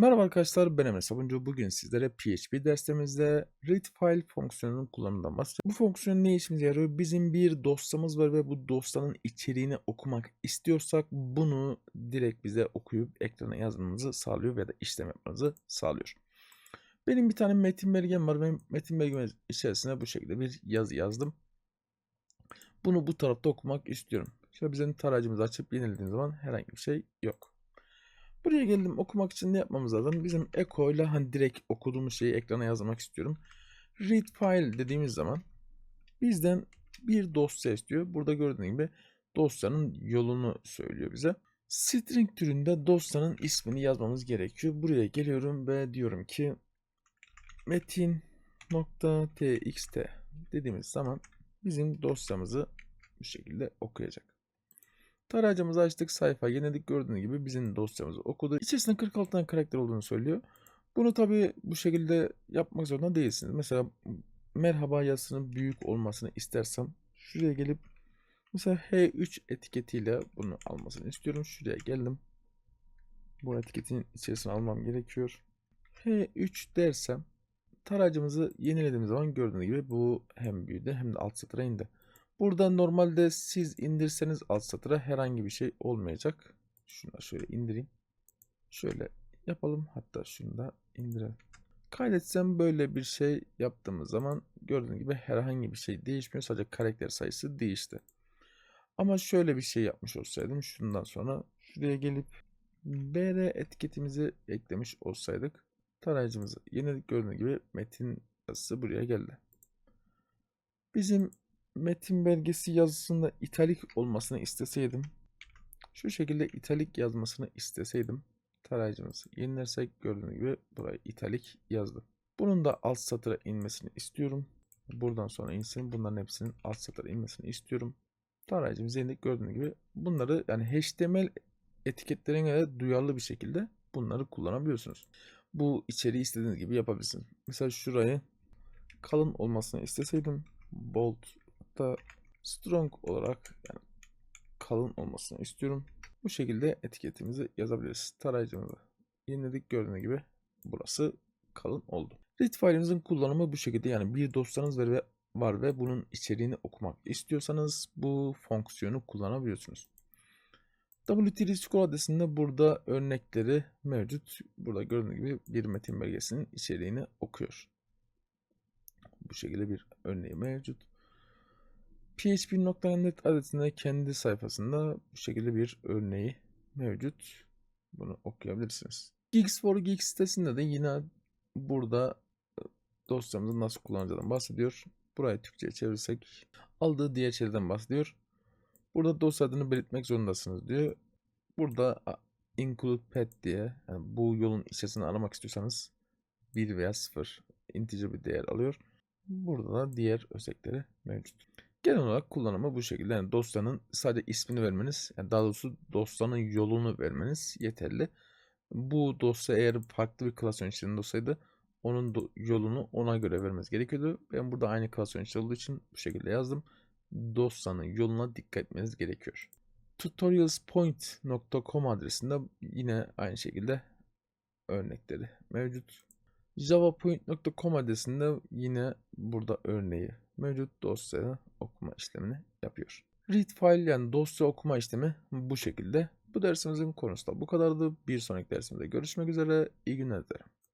Merhaba arkadaşlar ben Emre Sabuncu. Bugün sizlere PHP dersimizde read file fonksiyonunun kullanımından bahsedeceğim. Bu fonksiyon ne işimize yarıyor? Bizim bir dosyamız var ve bu dosyanın içeriğini okumak istiyorsak bunu direkt bize okuyup ekrana yazmamızı sağlıyor veya da işlem yapmanızı sağlıyor. Benim bir tane metin belgem var ve metin belgem içerisine bu şekilde bir yazı yazdım. Bunu bu tarafta okumak istiyorum. Şöyle bizim tarayıcımızı açıp yenilediğim zaman herhangi bir şey yok. Buraya geldim okumak için ne yapmamız lazım? Bizim echo ile hani direkt okuduğumuz şeyi ekrana yazmak istiyorum. Read file dediğimiz zaman bizden bir dosya istiyor. Burada gördüğünüz gibi dosyanın yolunu söylüyor bize. String türünde dosyanın ismini yazmamız gerekiyor. Buraya geliyorum ve diyorum ki metin.txt dediğimiz zaman bizim dosyamızı bu şekilde okuyacak. Tarayıcımızı açtık sayfa yeniledik gördüğünüz gibi bizim dosyamızı okudu. İçerisinde 46 tane karakter olduğunu söylüyor. Bunu tabi bu şekilde yapmak zorunda değilsiniz. Mesela merhaba yazısının büyük olmasını istersem şuraya gelip mesela H3 etiketiyle bunu almasını istiyorum. Şuraya geldim. Bu etiketin içerisine almam gerekiyor. H3 dersem tarayıcımızı yenilediğimiz zaman gördüğünüz gibi bu hem büyüdü hem de alt satıra indi. Burada normalde siz indirseniz alt satıra herhangi bir şey olmayacak. Şunu şöyle indireyim. Şöyle yapalım. Hatta şunu da indirelim. Kaydetsem böyle bir şey yaptığımız zaman gördüğünüz gibi herhangi bir şey değişmiyor. Sadece karakter sayısı değişti. Ama şöyle bir şey yapmış olsaydım şundan sonra şuraya gelip br etiketimizi eklemiş olsaydık tarayıcımızı yeniledik gördüğünüz gibi metin yazısı buraya geldi. Bizim metin belgesi yazısında italik olmasını isteseydim şu şekilde italik yazmasını isteseydim tarayıcımızı yenilersek gördüğünüz gibi buraya italik yazdı. Bunun da alt satıra inmesini istiyorum. Buradan sonra insin. Bunların hepsinin alt satıra inmesini istiyorum. Tarayıcımızı yeniledik gördüğünüz gibi bunları yani HTML etiketlerine göre duyarlı bir şekilde bunları kullanabiliyorsunuz. Bu içeriği istediğiniz gibi yapabilirsiniz. Mesela şurayı kalın olmasını isteseydim bold da strong olarak yani kalın olmasını istiyorum. Bu şekilde etiketimizi yazabiliriz. Tarayıcımızı yeniledik gördüğünüz gibi burası kalın oldu. Read file'imizin kullanımı bu şekilde yani bir dosyanız var ve, var ve bunun içeriğini okumak istiyorsanız bu fonksiyonu kullanabiliyorsunuz. WTD Scroll adresinde burada örnekleri mevcut. Burada gördüğünüz gibi bir metin belgesinin içeriğini okuyor. Bu şekilde bir örneği mevcut. PHP.net adresinde kendi sayfasında bu şekilde bir örneği mevcut. Bunu okuyabilirsiniz. Geeks for Geeks sitesinde de yine burada e, dosyamızı nasıl kullanacağından bahsediyor. Burayı Türkçe'ye çevirirsek aldığı diğer şeylerden bahsediyor. Burada dosya adını belirtmek zorundasınız diyor. Burada include pet diye yani bu yolun içerisinde aramak istiyorsanız 1 veya 0 integer bir değer alıyor. Burada da diğer özellikleri mevcut. Genel olarak kullanımı bu şekilde. Yani dosyanın sadece ismini vermeniz, yani daha doğrusu dosyanın yolunu vermeniz yeterli. Bu dosya eğer farklı bir klasör içinde olsaydı onun yolunu ona göre vermeniz gerekiyordu. Ben burada aynı klasör içinde olduğu için bu şekilde yazdım. Dosyanın yoluna dikkat etmeniz gerekiyor. tutorialspoint.com adresinde yine aynı şekilde örnekleri mevcut. javapoint.com adresinde yine burada örneği mevcut dosyayı okuma işlemini yapıyor. Read file yani dosya okuma işlemi bu şekilde. Bu dersimizin konusu da bu kadardı. Bir sonraki dersimizde görüşmek üzere. İyi günler dilerim.